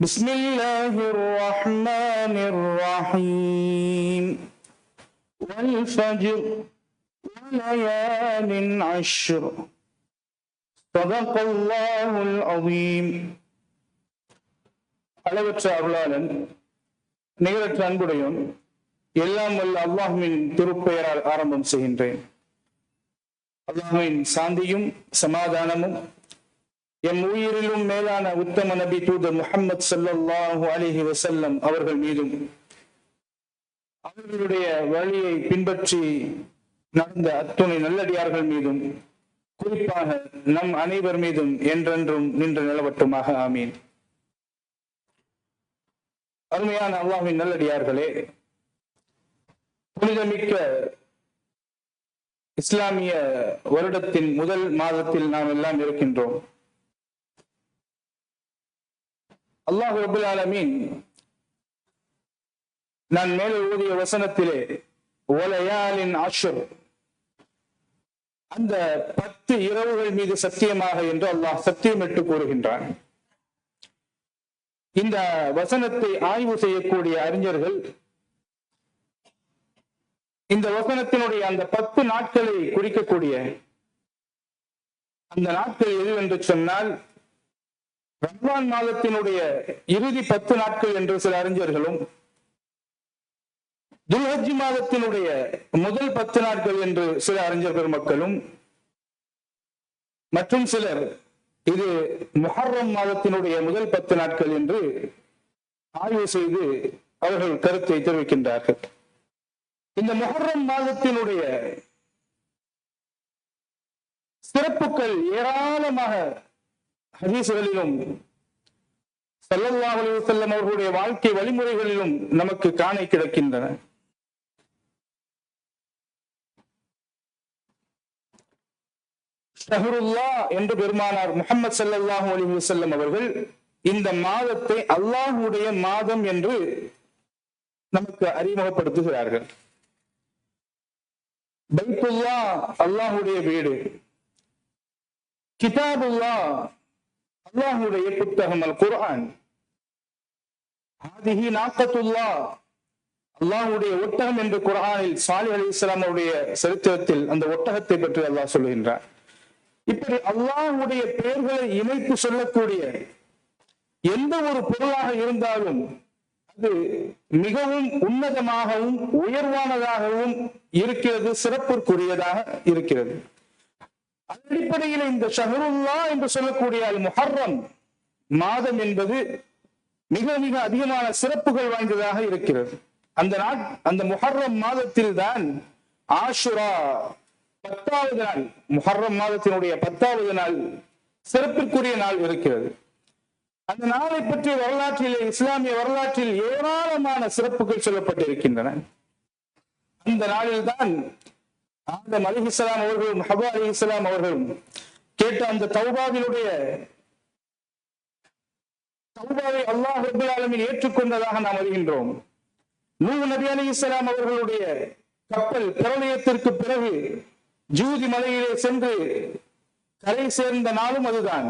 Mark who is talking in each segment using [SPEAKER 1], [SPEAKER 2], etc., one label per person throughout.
[SPEAKER 1] بسم الله الرحمن الرحيم والفجر وليال عشر صدق الله العظيم அளவற்ற அருளாளன் நிகரற்ற அன்புடையோன் எல்லாம் வல்ல அல்லாஹுவின் திருப்பெயரால் ஆரம்பம் செய்கின்றேன் அல்லாஹுவின் சாந்தியும் சமாதானமும் எம் உயிரிலும் மேலான உத்தம நபி தூதர் முகமது சல்லாஹு அலிஹி வசல்லம் அவர்கள் மீதும் அவர்களுடைய வழியை பின்பற்றி நடந்த அத்துணை நல்லடியார்கள் மீதும் குறிப்பாக நம் அனைவர் மீதும் என்றென்றும் நின்று நிலவட்டுமாக. ஆமீன். அருமையான அல்லாஹின் நல்லடியார்களே புனிதமிக்க இஸ்லாமிய வருடத்தின் முதல் மாதத்தில் நாம் எல்லாம் இருக்கின்றோம். அல்லாஹ் ரபுல் ஆலமீன் நான் மேலே ஊதிய வசனத்திலே ஒலையாலின் ஆஷர் அந்த பத்து இரவுகள் மீது சத்தியமாக என்று அல்லாஹ் சத்தியமிட்டு கூறுகின்றான். இந்த வசனத்தை ஆய்வு செய்யக்கூடிய அறிஞர்கள் இந்த வசனத்தினுடைய அந்த பத்து நாட்களை குறிக்கக்கூடிய அந்த நாட்கள் எது என்று சொன்னால் ரம்லான் மாதத்தினுடைய இறுதி பத்து நாட்கள் என்று சில அறிஞர்களும் துல்ஹஜி மாதத்தினுடைய முதல் பத்து நாட்கள் என்று சில அறிஞர் பெருமக்களும் மற்றும் சிலர் இது முஹர்ரம் மாதத்தினுடைய முதல் பத்து நாட்கள் என்று ஆய்வு செய்து அவர்கள் கருத்தை தெரிவிக்கின்றார்கள். இந்த முஹர்ரம் மாதத்தினுடைய சிறப்புகள் ஏராளமாக ஹதீசுகளிலும் சல்லல்லாஹு அலைஹி அவர்களுடைய வாழ்க்கை வழிமுறைகளிலும் நமக்கு காண கிடக்கின்றன. ஷஹருல்லா என்று பெருமானார் முகமது சல்லல்லாஹு அலி வஸல்லம் அவர்கள் இந்த மாதத்தை அல்லாஹுடைய மாதம் என்று நமக்கு அறிமுகப்படுத்துகிறார்கள். பைத்துல்லா அல்லாஹுடைய வீடு. கிதாபுல்லா அல்லாஹுடைய புத்தகம் அல் குரான் ஆதிஹி நாக்கத்துல்லா அல்லாஹுடைய ஒட்டகம் என்று குரானில் சாலி அலி இஸ்லாமுடைய சரித்திரத்தில் அந்த ஒட்டகத்தை பற்றி அல்லாஹ் சொல்லுகின்றார் இப்படி அல்லாஹுடைய பெயர்களை இணைத்து சொல்லக்கூடிய எந்த ஒரு பொருளாக இருந்தாலும் அது மிகவும் உன்னதமாகவும் உயர்வானதாகவும் இருக்கிறது சிறப்பிற்குரியதாக இருக்கிறது. அடிப்படையில் இந்த ஷஹருல்லா என்று சொல்லக்கூடிய அல் முஹர்ரம் மாதம் என்பது மிக மிக அதிகமான சிறப்புகள் வாய்ந்ததாக இருக்கிறது. அந்த நாட் அந்த முஹர்ரம் மாதத்தில் தான் ஆஷுரா பத்தாவது நாள் முஹர்ரம் மாதத்தினுடைய பத்தாவது நாள் சிறப்பிற்குரிய நாள் இருக்கிறது. அந்த நாளை பற்றிய வரலாற்றிலே இஸ்லாமிய வரலாற்றில் ஏராளமான சிறப்புகள் சொல்லப்பட்டிருக்கின்றன. அந்த நாளில் ஆதம் அலி இஸ்லாம் அவர்களும் ஹபா அலி இஸ்லாம் அவர்களும் கேட்ட அந்த தௌபாவினுடைய தௌபாவை அல்லாஹ் ரபுல் ஏற்றுக்கொண்டதாக நாம் அறிகின்றோம். நூ நபி அலி இஸ்லாம் அவர்களுடைய கப்பல் பிரளயத்திற்கு பிறகு ஜூதி மலையிலே சென்று கரை சேர்ந்த நாளும் அதுதான்.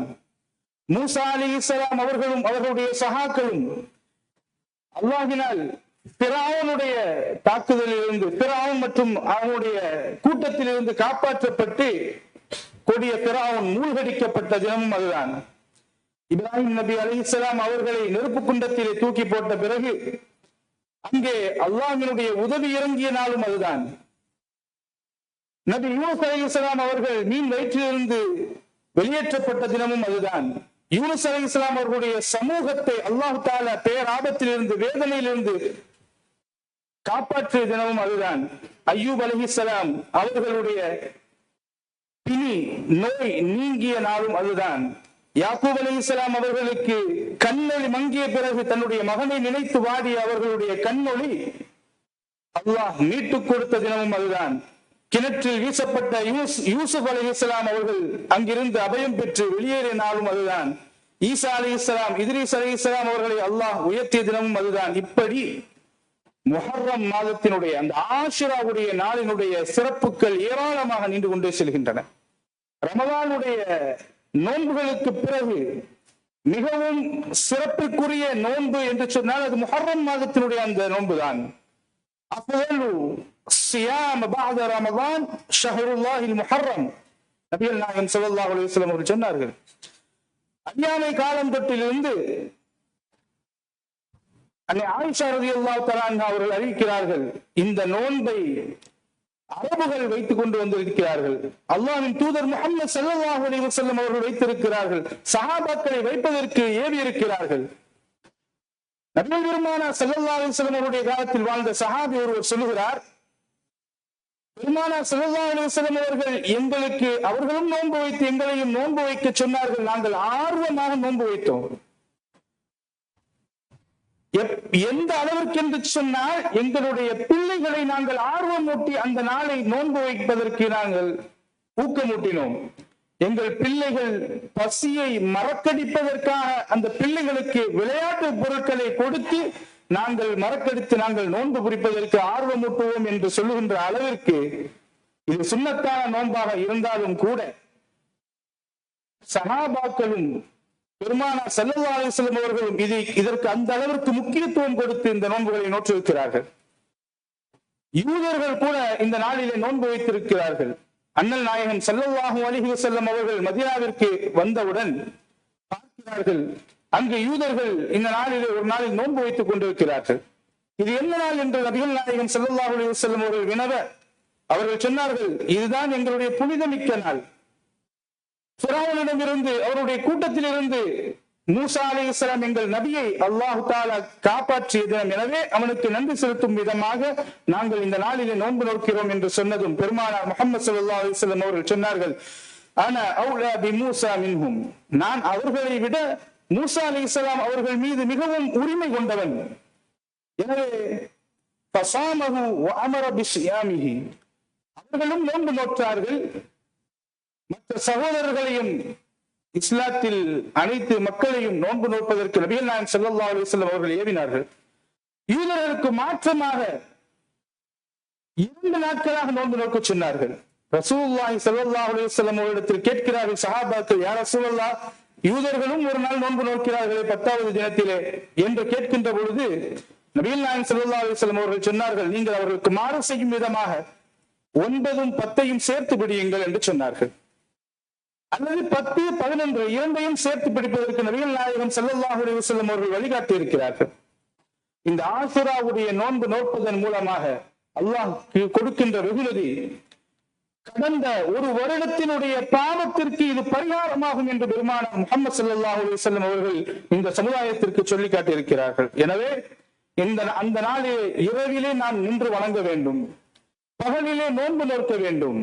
[SPEAKER 1] மூசா அலி இஸ்லாம் அவர்களும் அவர்களுடைய சகாக்களும் அல்லாஹினால் பிராவனுடைய தாக்குதலிலிருந்து பிராவன் மற்றும் அவனுடைய கூட்டத்திலிருந்து காப்பாற்றப்பட்டு கொடிய பிராவன் மூழ்கடிக்கப்பட்ட தினமும் அதுதான். இப்ராஹிம் நபி அலி இஸ்லாம் அவர்களை நெருப்பு குண்டத்திலே தூக்கி போட்ட பிறகு அங்கே அல்லாஹினுடைய உதவி இறங்கிய நாளும் அதுதான். நபி யூஸ் அலி இஸ்லாம் அவர்கள் மீன் வயிற்றிலிருந்து வெளியேற்றப்பட்ட தினமும் அதுதான். யூனுஸ் அலி இஸ்லாம் அவர்களுடைய சமூகத்தை அல்லாஹு தாலா பேராபத்திலிருந்து வேதனையிலிருந்து காப்பாற்றிய தினமும் அதுதான். ஐயூப் அலிஹிசலாம் அவர்களுடைய பிணி நோய் நீங்கிய நாளும் அதுதான். யாக்கூப் அலி இஸ்லாம் அவர்களுக்கு கண்ணொளி மங்கிய பிறகு தன்னுடைய மகனை நினைத்து வாடிய அவர்களுடைய கண்ணொளி அல்லாஹ் மீட்டுக் கொடுத்த தினமும் அதுதான். கிணற்றில் வீசப்பட்ட யூஸ் யூசுப் அலி இஸ்லாம் அவர்கள் அங்கிருந்து அபயம் பெற்று வெளியேறிய நாளும் அதுதான். ஈசா அலி இஸ்லாம் இதிரீஸ் அலி இஸ்லாம் அவர்களை அல்லாஹ் உயர்த்திய தினமும் அதுதான். இப்படி முஹர்ரம் மாதத்தினுடைய அந்த ஆஷிராவுடைய நாளினுடைய சிறப்புகள் ஏராளமாக நின்று கொண்டே செல்கின்றன. ரமதானுடைய நோன்புகளுக்கு பிறகு மிகவும் சிறப்பிற்குரிய நோன்பு என்று சொன்னால் அது முஹர்ரம் மாதத்தினுடைய அந்த நோன்பு தான் சொன்னார்கள் அஞ்ஞானை காலம் தொட்டிலிருந்து அன்னை ஆயிஷா ரலியல்லாஹு தஆலா அவர்கள் அறிவிக்கிறார்கள் இந்த நோன்பை அரபுகள் வைத்துக் கொண்டு வந்திருக்கிறார்கள். அல்லாவின் தூதர் முகமது ஸல்லல்லாஹு அலைஹி வஸல்லம் அவர்கள் வைத்திருக்கிறார்கள். சஹாபாக்களை வைப்பதற்கு ஏவி இருக்கிறார்கள் நபிகள் பெருமானா ஸல்லல்லாஹு அலைஹி அவருடைய காலத்தில் வாழ்ந்த சஹாபி ஒருவர் சொல்லுகிறார் பெருமானா ஸல்லல்லாஹு அலைஹி அவர்கள் எங்களுக்கு அவர்களும் நோன்பு வைத்து எங்களையும் நோன்பு வைக்க சொன்னார்கள். நாங்கள் ஆர்வமாக நோன்பு வைத்தோம். எந்த அளவிற்கு என்று சொன்னால் எங்களுடைய பிள்ளைகளை நாங்கள் ஆர்வமூட்டி அந்த நாளை நோன்பு வைப்பதற்கு நாங்கள் ஊக்கமூட்டினோம். எங்கள் பிள்ளைகள் பசியை மறக்கடிப்பதற்காக அந்த பிள்ளைகளுக்கு விளையாட்டு பொருட்களை கொடுத்து நாங்கள் மறக்கடித்து நாங்கள் நோன்பு குறிப்பதற்கு ஆர்வமூட்டுவோம் என்று சொல்லுகின்ற அளவிற்கு இது சுண்ணத்தான நோன்பாக இருந்தாலும் கூட சகாபாக்களும் பெருமானார் ஸல்லல்லாஹு அலைஹி அவர்களும் இது இதற்கு அந்த அளவிற்கு முக்கியத்துவம் கொடுத்து இந்த நோன்புகளை நோற்றிருக்கிறார்கள் யூதர்கள் கூட இந்த நாளிலே நோன்பு வைத்திருக்கிறார்கள். அண்ணல் நாயகன் ஸல்லல்லாஹு அலைஹி செல்லும் அவர்கள் மதியாவிற்கு வந்தவுடன் பார்க்கிறார்கள் அங்கு யூதர்கள் இந்த நாளிலே ஒரு நாளில் நோன்பு வைத்துக் கொண்டிருக்கிறார்கள். இது என்ன நாள் என்று நபிகள் நாயகன் செல்லல்லாஹு அலைஹி செல்லும் அவர்கள் வினவ அவர்கள் சொன்னார்கள் இதுதான் எங்களுடைய புனிதமிக்க நாள். பிராவனிடமிருந்து அவருடைய கூட்டத்திலிருந்து மூசா அலி இஸ்லாம் எங்கள் நபியை அல்லாஹு தாலா காப்பாற்றிய தினம். எனவே அவனுக்கு நன்றி செலுத்தும் விதமாக நாங்கள் இந்த நாளிலே நோன்பு நோக்கிறோம் என்று சொன்னதும் பெருமானார் முகமது சல்லா அலிஸ்லாம் அவர்கள் சொன்னார்கள் ஆனா அவுலா பி மூசா மின்ஹும். நான் அவர்களை விட மூசா அலி இஸ்லாம் அவர்கள் மீது மிகவும் உரிமை கொண்டவன். எனவே பசாமகு அமர பிஸ்யாமிஹி அவர்களும் நோன்பு நோற்றார்கள். மற்ற சகோதரர்களையும் இஸ்லாத்தில் அனைத்து மக்களையும் நோன்பு நோப்பதற்கு நபிகள் நாயன் செல்லல்லா அலைஹி அவர்கள் ஏவினார்கள். யூதர்களுக்கு மாற்றமாக இரண்டு நாட்களாக நோன்பு நோக்க சொன்னார்கள். ரசூலுல்லாஹி செல்லல்லா அலைஹி வஸல்லம் அவர்களிடத்தில் கேட்கிறார்கள் சஹாபாக்கள் யார் ரசூல்லா யூதர்களும் ஒரு நாள் நோன்பு நோக்கிறார்களே பத்தாவது தினத்திலே? என்று கேட்கின்ற பொழுது நபீல் நாயன் செல்லல்லா அலைஹி அவர்கள் சொன்னார்கள் நீங்கள் அவர்களுக்கு மாறு செய்யும் விதமாக ஒன்பதும் பத்தையும் சேர்த்து பிடியுங்கள் என்று சொன்னார்கள். அல்லது பத்து பதினொன்று இரண்டையும் சேர்த்து பிடிப்பதற்கு நபிகள் நாயகம் செல்லல்லாஹுடைய செல்லும் அவர்கள் வழிகாட்டி இருக்கிறார்கள் இந்த ஆசுராவுடைய நோன்பு நோற்பதன் மூலமாக அல்லாஹ் கொடுக்கின்ற வெகுமதி கடந்த ஒரு வருடத்தினுடைய பாவத்திற்கு இது பரிகாரமாகும் என்று பெருமானம் முகமது சல்லாஹூ செல்லும் அவர்கள் இந்த சமுதாயத்திற்கு சொல்லி காட்டியிருக்கிறார்கள். எனவே இந்த அந்த நாளில் இரவிலே நான் நின்று வணங்க வேண்டும். பகலிலே நோன்பு நோக்க வேண்டும்.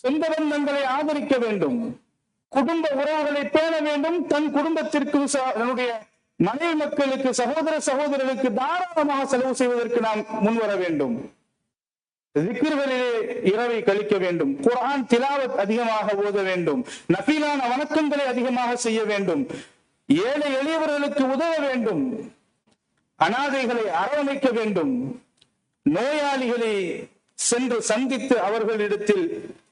[SPEAKER 1] சொந்த பந்தங்களை ஆதரிக்க வேண்டும். குடும்ப உறவுகளை பேண வேண்டும். தன் குடும்பத்திற்கு தன்னுடைய மனைவி மக்களுக்கு சகோதர சகோதரர்களுக்கு தாராளமாக செலவு செய்வதற்கு நாம் முன்வர வேண்டும். திக்ர்களிலே இரவை கழிக்க வேண்டும். குரான் திலாவத் அதிகமாக ஓத வேண்டும். நபீலான வணக்கங்களை அதிகமாக செய்ய வேண்டும். ஏழை எளியவர்களுக்கு உதவ வேண்டும். அனாதைகளை அரவணைக்க வேண்டும். நோயாளிகளை சென்று சந்தித்து அவர்களிடத்தில்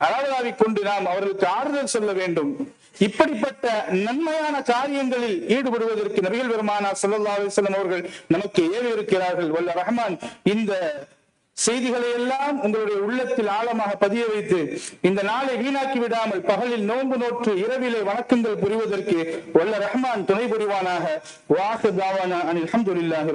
[SPEAKER 1] அளவலாவிக் கொண்டு நாம் அவர்களுக்கு ஆறுதல் சொல்ல வேண்டும். இப்படிப்பட்ட நன்மையான காரியங்களில் ஈடுபடுவதற்கு நபிகள் பெருமானார் சல்லா அலைஹி அவர்கள் நமக்கு ஏவி இருக்கிறார்கள். வல்ல ரஹ்மான் இந்த செய்திகளை எல்லாம் உங்களுடைய உள்ளத்தில் ஆழமாக பதிய வைத்து இந்த நாளை வீணாக்கி விடாமல் பகலில் நோன்பு நோற்று இரவிலே வணக்கங்கள் புரிவதற்கு வல்ல ரஹ்மான் துணை புரிவானாக. வாசு தாவானா அனில் அல்ஹம்துலில்லாஹி